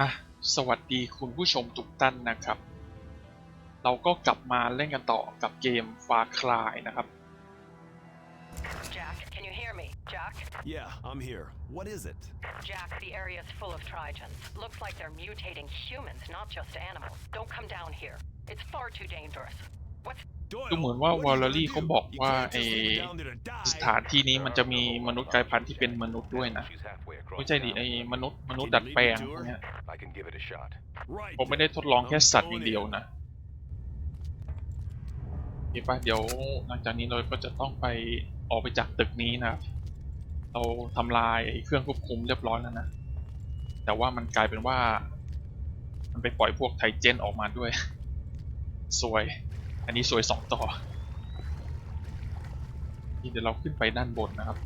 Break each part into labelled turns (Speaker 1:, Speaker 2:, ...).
Speaker 1: อะสวัสดีคุณผู้ชมทุกท่านนะครับ เราก็กลับมาเล่นกันต่อกับเกม Far Cry นะครับ
Speaker 2: Jack, can you hear me? Jack?
Speaker 3: Yeah, I'm here. What is it?
Speaker 2: Jack, the area's full of Trigens. Looks like they're mutating humans, not just animals. Don't come down here. It's far too dangerous. What's
Speaker 1: ดูเหมือนว่า
Speaker 3: What are you gonna
Speaker 1: Valerie เขาบอก
Speaker 3: do?
Speaker 1: ว่า
Speaker 3: You can't
Speaker 1: ไอ
Speaker 3: just leave it down there to die.
Speaker 1: สถานที่นี้มันจะมีมนุษย์กลายพันธุ์ที่เป็นมนุษย์ด้วยนะ ไม่ใช่ดิไอมนุษย์มนุษย์ดัดแปลงพวกเนี้ย
Speaker 4: I can give it a shot.
Speaker 3: Right
Speaker 1: ผมไม่ได้ทดลองแค่
Speaker 3: I'm
Speaker 1: สัตว์อย่าง
Speaker 3: going
Speaker 1: เดียว
Speaker 3: in.
Speaker 1: นะโอเคป่ะเดี๋ยวหลังจากนี้เราก็จะต้องไปออกไปจากตึกนี้นะครับเราทำลายไอ้เครื่องควบคุมเรียบร้อยแล้วนะ แต่ว่ามันกลายเป็นว่า มันไปปล่อยพวกไทเจนออกมาด้วย สวย อันนี้สวยสองต่อนี่เดี๋ยวเราขึ้นไปด้านบนนะครับ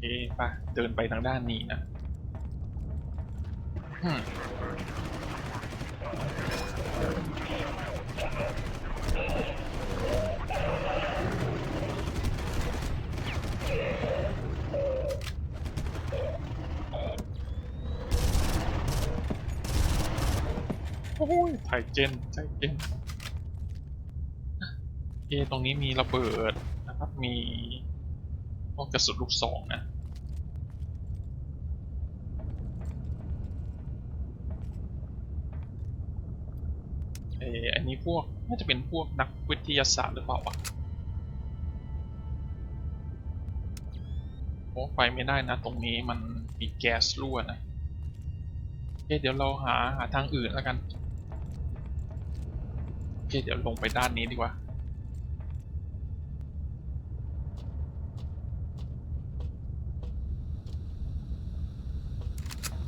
Speaker 1: เอ๊ะปะเดินไปทางด้านนี้นะ โอ้ยไทเจนไทเจนเอตรงนี้มีระเบิดนะครับ มีพวกกระสุนลูกซองนะเอออันนี้พวกน่าจะเป็นพวกนักวิทยาศาสตร์หรือเปล่าวะโอ้ไปไม่ได้นะ ตรงนี้มันมีแก๊สรั่วนะโอเคเดี๋ยวเราหาหาทางอื่นแล้วกัน โอเคเดี๋ยวลงไปด้านนี้ดีกว่า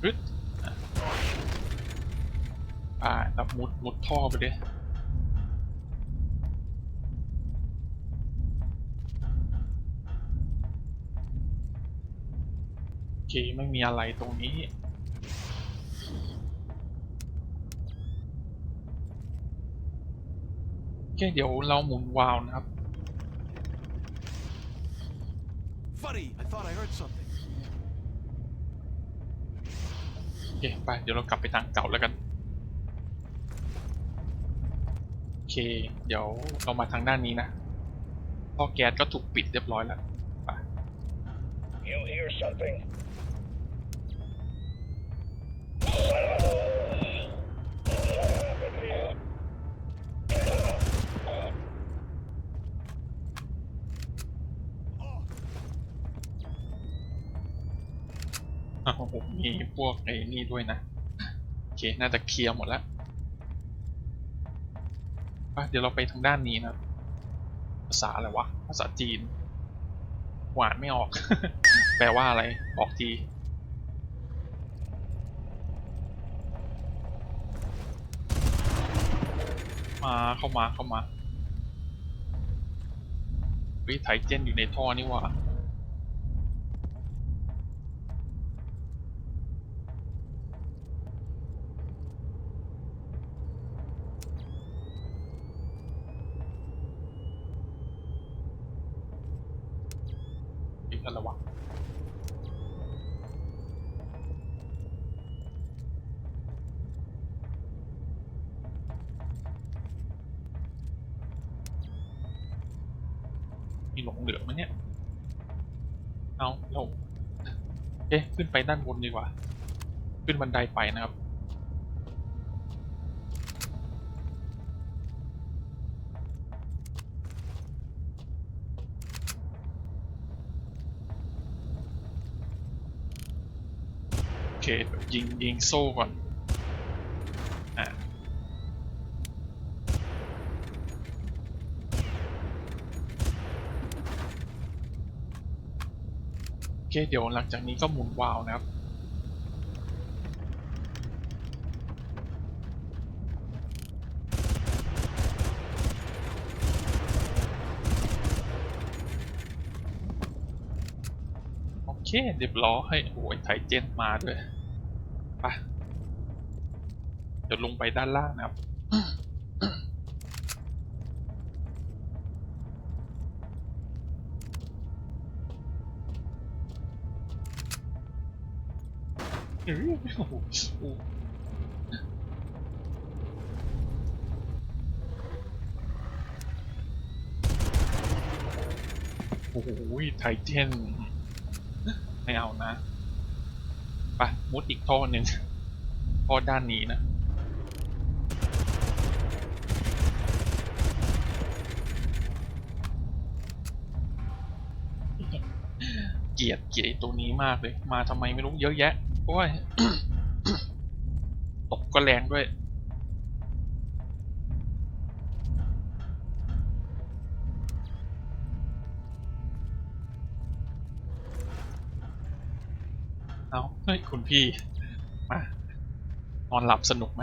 Speaker 1: รึดอะอ่าแล้วมุด มุดท่อไปดิโอเคไม่มีอะไรตรงนี้ โอ เคเดี๋ยวเราหมุนวาล์วนะครับ
Speaker 3: Buddy, I thought I heard something.
Speaker 1: โอเคไปเดี๋ยวเรากลับไปทางเก่าแล้วกันโอเค เดี๋ยวเรามาทางด้านนี้นะท่อแก๊สก็ถูกปิดเรียบร้อยแล้วไป
Speaker 5: You hear something?
Speaker 1: อ้าวผ มีพวกไอ้นี่ด้วยนะ โอเค น่าจะเคลียร์หมดแล้วเดี๋ยวเราไปทางด้านนี้นะ ภาษาอะไรวะ ภาษาจีน หวานไม่ออก แปลว่าอะไร บอกทีมาเข้ามาเข้ามาเฮ้ยไทเจนอยู่ในท่อนี่ว่า อีกอะไรวะ มีหลงเหลือไหมเนี่ย เอาเราเอ๊ะขึ้นไปด้านบนดีกว่า ขึ้นบันไดไปนะครับ เคยิงยิงโซ่ก่อนอะโอเคเดี๋ยวหลังจากนี้ก็หมุนวาล์วนะครับโอเคเรียบร้อยโอ้ยไทเจนมาด้วย ไปดี๋ยวลงไปด้านล่างนะครับอื้อโอ้โหโอ้โหไทเทนไม่เอานะ ไป มุดอีกท่อหนึ่งท่อด้านนี้นะ เกลียดเกลียดไอตัวนี้มากเลย มาทำไมไม่รู้เยอะแยะโอ้ยตกก็แรงด้วย เอาเฮ้ยคุณพี่ มานอนหลับสนุกไหม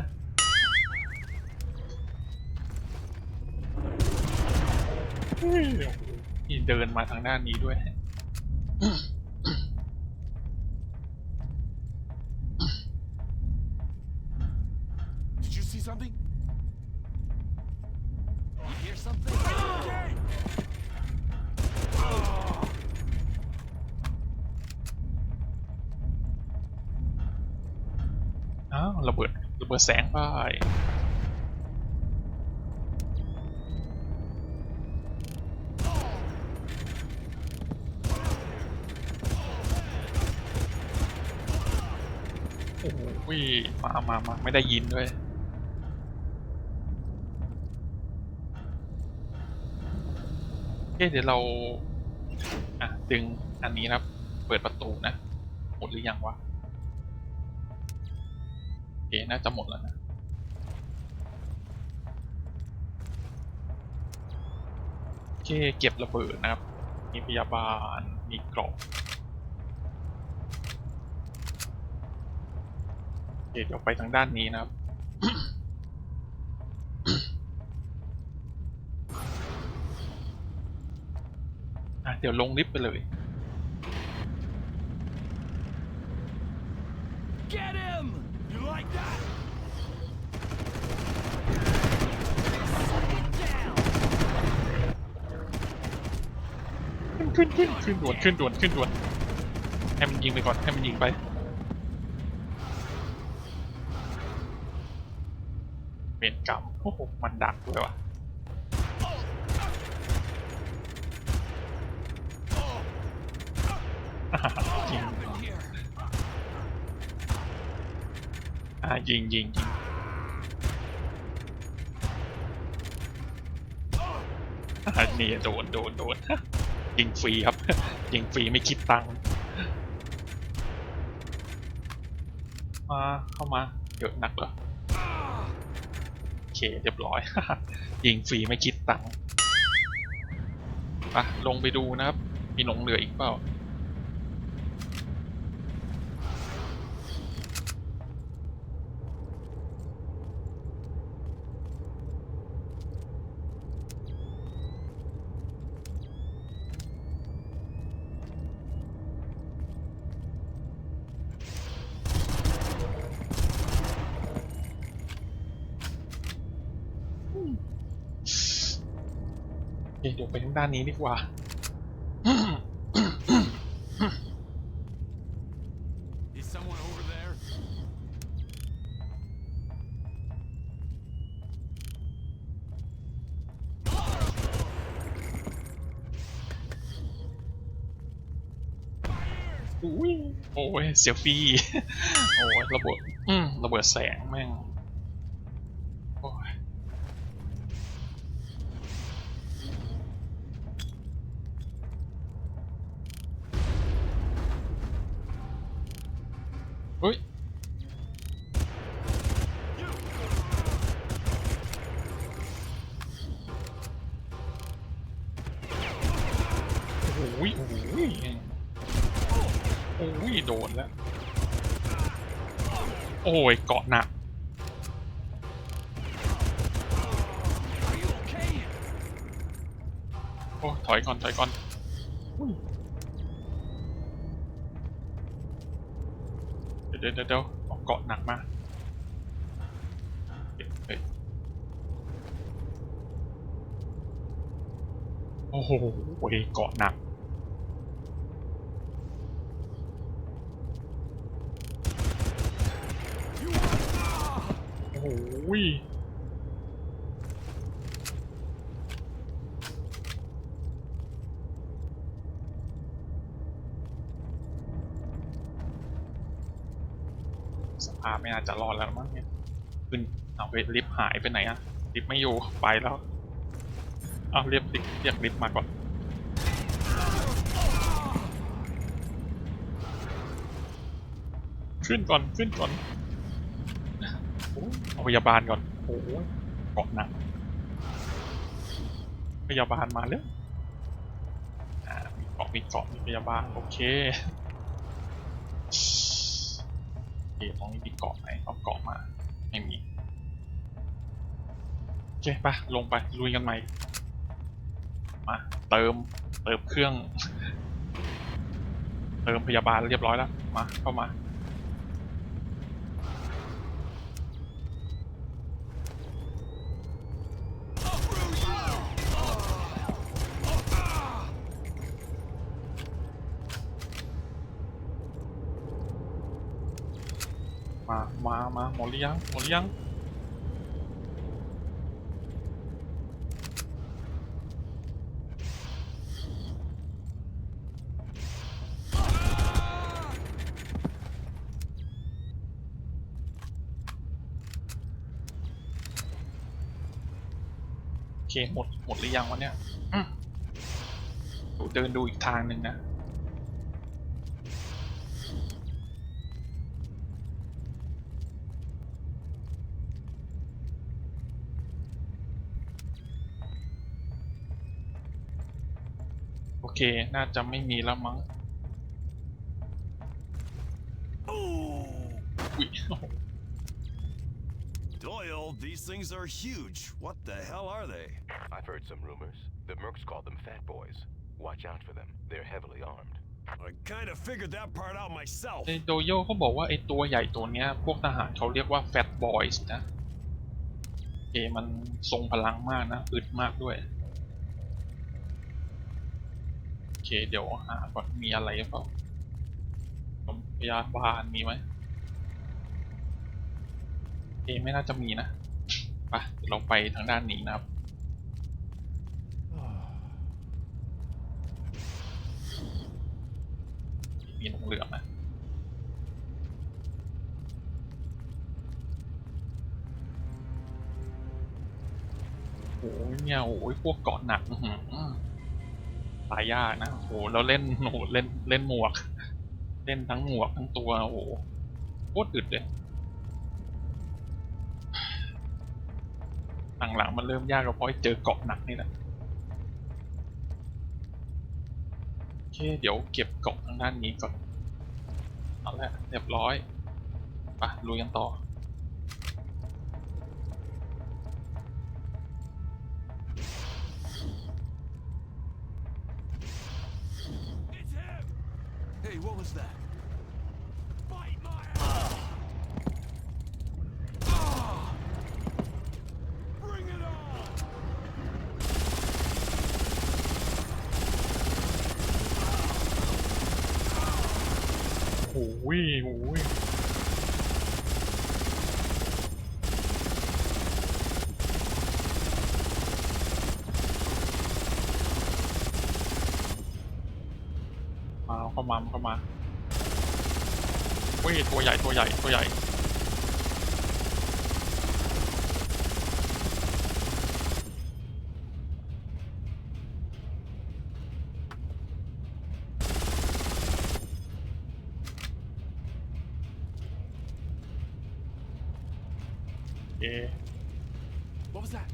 Speaker 1: นี่เดินมาทางด้านนี้ด้วย
Speaker 3: Did you see something? You hear something?
Speaker 1: อ้าวระเบิดระเบิดแสงไป โอ้โหมามามาไม่ได้ยินด้วยโอเคเดี๋ยวเรา อะ ดึงอันนี้นะครับ เปิดประตูนะ หมดหรือยังวะโอเคน่าจะหมดแล้วนะ โอเค เก็บระเบิดนะครับ มีพยาบาล มีกรอบโอ เคเดี๋ยวไปทางด้านนี้นะครับอะเดี๋ยวลงลิฟต์ไปเลย
Speaker 3: Get him! You like that? Sit down!
Speaker 1: ขึ้นขึ้นขึ้นขึ้นด่วนขึ้นด่วนขึ้นด่วนให้มันยิงไปก่อนให้มันยิงไป อ้โหมันดักด้วยว่ะอ่ายิง
Speaker 3: Up in here!
Speaker 1: อ่ายิงยิงยิงอ่านี่โดนโดนโดนยิงฟรีครับ ยิงฟรีไม่คิดตังค์มาเข้ามาเยอะนักเหรอโอ เคเรียบร้อย ยิงฟรีไม่คิดตังค์อะลงไปดูนะครับ มีหนงเหลืออีกเปล่า เคเดี๋ยวไปทางด้านนี้ดีกว่า
Speaker 3: Is someone over there?
Speaker 1: อุ้ยโอ้ยเซลฟี่โอ้ยระเบิดอืมระเบิดแสงแม่ง โอ้ยเกาะหนักโอ้ถอยก่อน ถอยก่อนเดี๋ยวเดี๋ยวเอาเกาะหนักมาโอ้โหเกาะหนัก อ้โหสภาพไม่น่าจะรอดแล้วมั้งเนี่ยขึ้นเอาไปลิฟต์หายไปไหนอะลิฟต์ไม่อยู่ไปแล้วเอาเรียกลิฟต์เรียกลิฟต์มาก่อนขึ้นก่อนขึ้นก่อน เอาพยาบาลก่อนโอ้ยเกาะหนักพยาบาลมาแล้วอ่ามีเกาะมีเกาะมีพยาบาลโอเคโอเคตรงนี้มีเกาะไหนเอาเกาะมาไม่มีโอเคไปลงไปลุยกันใหม่มาเติมเติมเครื่อง เติมพยาบาลเรียบร้อยแล้วมาเข้ามา มา มา หมดห รือยังหมดหรือยังโอเคหมดหมดหรือยังวะเนี่ยดูเดินดูอีกทางหนึ่งนะ เค น่าจะไม่มีแล้วมั้ง
Speaker 3: Ooh!
Speaker 1: อุ๊ย
Speaker 3: Doyle, these things are huge. What the hell are they?
Speaker 4: I've heard some rumors. The Mercs call them Fat Boys. Watch out for them. They're heavily armed.
Speaker 3: I kind of figured that part out myself.
Speaker 1: ในโดโยเขาบอกว่าไอตัวใหญ่ตัวเนี้ย พวกทหารเขาเรียกว่า Fat Boys นะโอเคมันทรงพลังมากนะ อึดมากด้วย โอ เค เดี๋ยวหาก่อนมีอะไรเปล่าพยาบาลมีไหมเอไม่น่าจะมีนะไปเดี๋ยวเราไปทางด้านนี้นะครับ มีน้ำเหลืองนะโอ้ยเนี่ยโอ้ยพวกเกาะหนักอื ตายยากนะโอ้โหแล้วเล่นโอ้โหเล่นเล่นหมวก เล่นทั้งหมวกทั้งตัวโอ้โหโคตรอึดเลยหลังๆมันเริ่มยากก็เพราะเจอเกาะหนักนี่แหละโอเคเดี๋ยวเก็บเกาะทางด้านนี้ก่อนเอาละเรียบร้อยไปลุยกันต่อ
Speaker 3: what was that? Fight my ass! Ah! Bring it on!
Speaker 1: โอ้โหโอ้โ มาเข้ามาเข้ามาเว้ยตัวใหญ่ตัวใหญ่ตัวใหญ่เอะ
Speaker 3: What was that?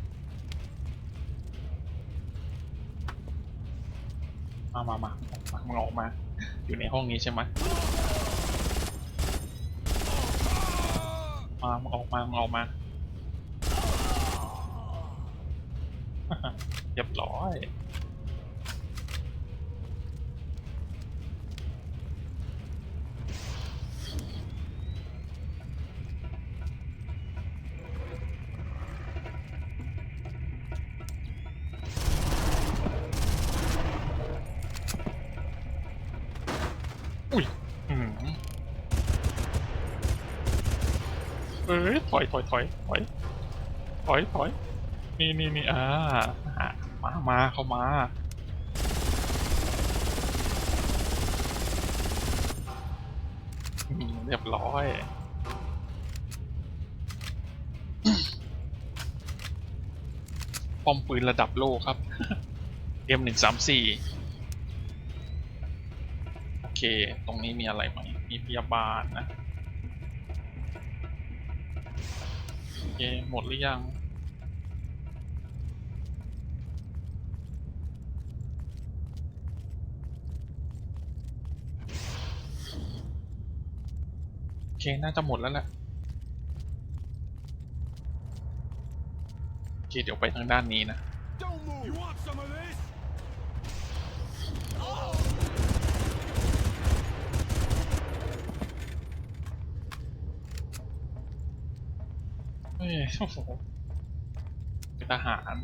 Speaker 1: มามามามามึงออกมา อยู่ในห้องนี้ใช่ไหมมาออกมาออกมาเรียบร้อย เอ้ยถอยถอยถอยถอยถอยถอยนี่นี่นี่อ่าอะมามาเข้ามาเรียบร้อยป้อมปืนระดับโลกครับ M หนึ่งสามสี่โอเค ตรงนี้มีอะไรไหม มีพยาบาลนะ เคหมดหรือยัง โอเค น่าจะหมดแล้วแหละโอเคเดี๋ยวไปทางด้านนี้นะ
Speaker 3: Don't move! You want some of this?
Speaker 1: เอ้ยโอ้โหเป็นทหาร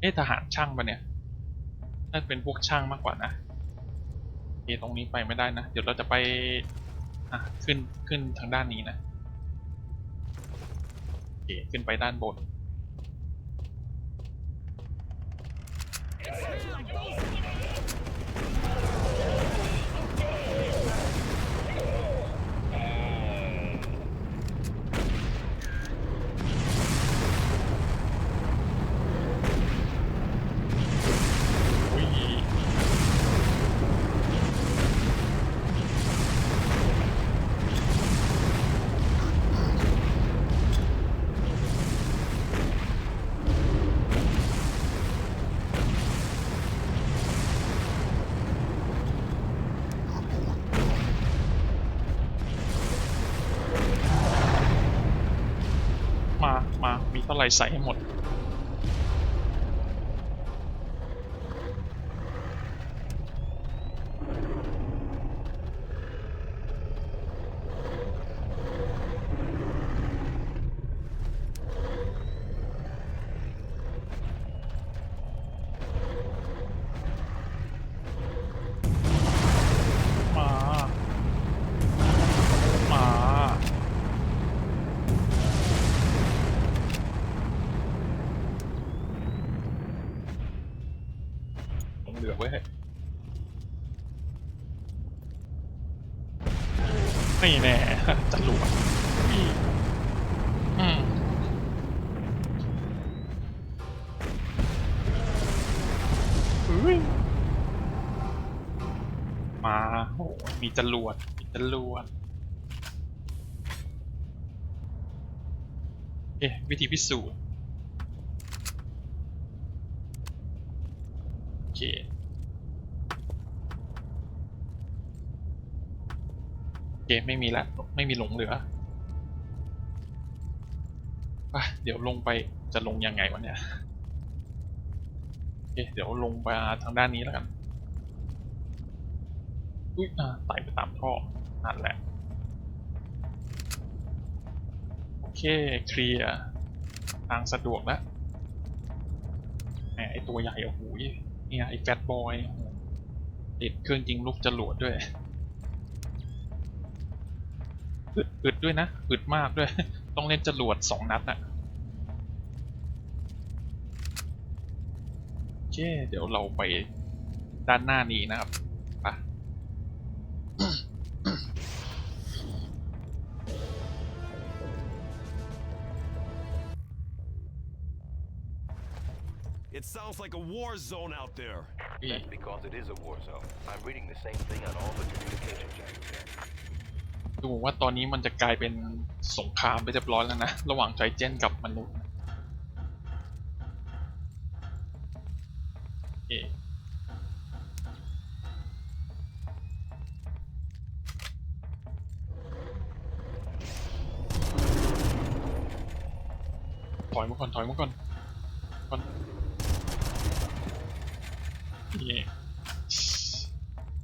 Speaker 1: เอ๊ะทหารช่างปะเนี่ย น่าจะเป็นพวกช่างมากกว่านะโอตรงนี้ไปไม่ได้นะ เดี๋ยวเราจะไป อะ ขึ้น ขึ้นทางด้านนี้นะโอเคขึ้นไปด้านบน มีเท่าไรใส่ให้หมด มา มา ลงเหลือไว้ให้ไม่ แน่จะหลวดมอุ๊ยมาโหมีจรวด มีจรวด เอ๊ะ วิธีพิสูจน์ โอเค โอ เคไม่มีละไม่มีหลงเหลือปเดี๋ยวลงไปจะลงยังไงวะเนี่ยโอเคเดี๋ยวลงไปทางด้านนี้แล้วกันอุ้ยอ่าไต่ไปตามท่อนั่นแหละโอเคเคลียร์ทางสะดวกแล้วแหมไอตัวใหญ่โอ้โหเนี่ยไอแฟตบอยติดเครื่องยิงลูกจรวดด้วย อึดอึดด้วยนะอึดมากด้วย ต้องเล่นจรวดสองนัดอะโอเคเดี๋ยวเราไปด้านหน้านี้นะครับไป
Speaker 3: It sounds like a war zone out there.
Speaker 1: พี่
Speaker 4: That's because it is a war zone. I'm reading the same thing on all the communication channels here.
Speaker 1: ดูว่าตอนนี้มันจะกลายเป็นสงครามไปเรียบร้อยแล้วนะ ระหว่างไทเจนกับมนุษย์โอถอยมาก่อนถอยมาก่อนก่อนนี่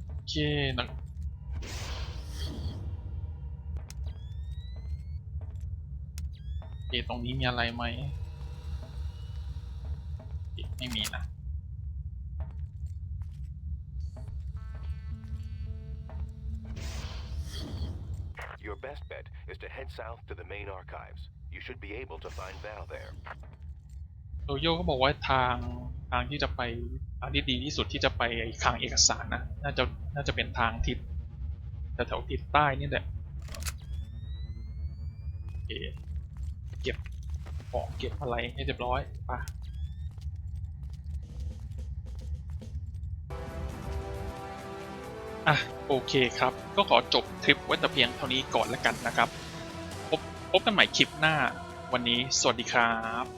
Speaker 1: โอเคนังเอะตรงนี้มีอะไรไหมเอ๊ะไม่มีนะ
Speaker 4: Your Your best bet is to head south to the main archives. You should be able to find Val there.
Speaker 1: โรโยก็บอกว่าทางทางที่จะไปทางที่ดีที่สุดที่จะไปไอ้คลังเอกสารนะน่าจะน่าจะเป็นทางทิศแต่แถวทิศใต้นี่แหละโอเค เก็บของเก็บอะไรให้เรียบร้อยไปอะโอเคครับ ก็ขอจบคลิปไว้แต่เพียงเท่านี้ก่อนแล้วกันนะครับ พบพบกันใหม่คลิปหน้าวันนี้สวัสดีครับ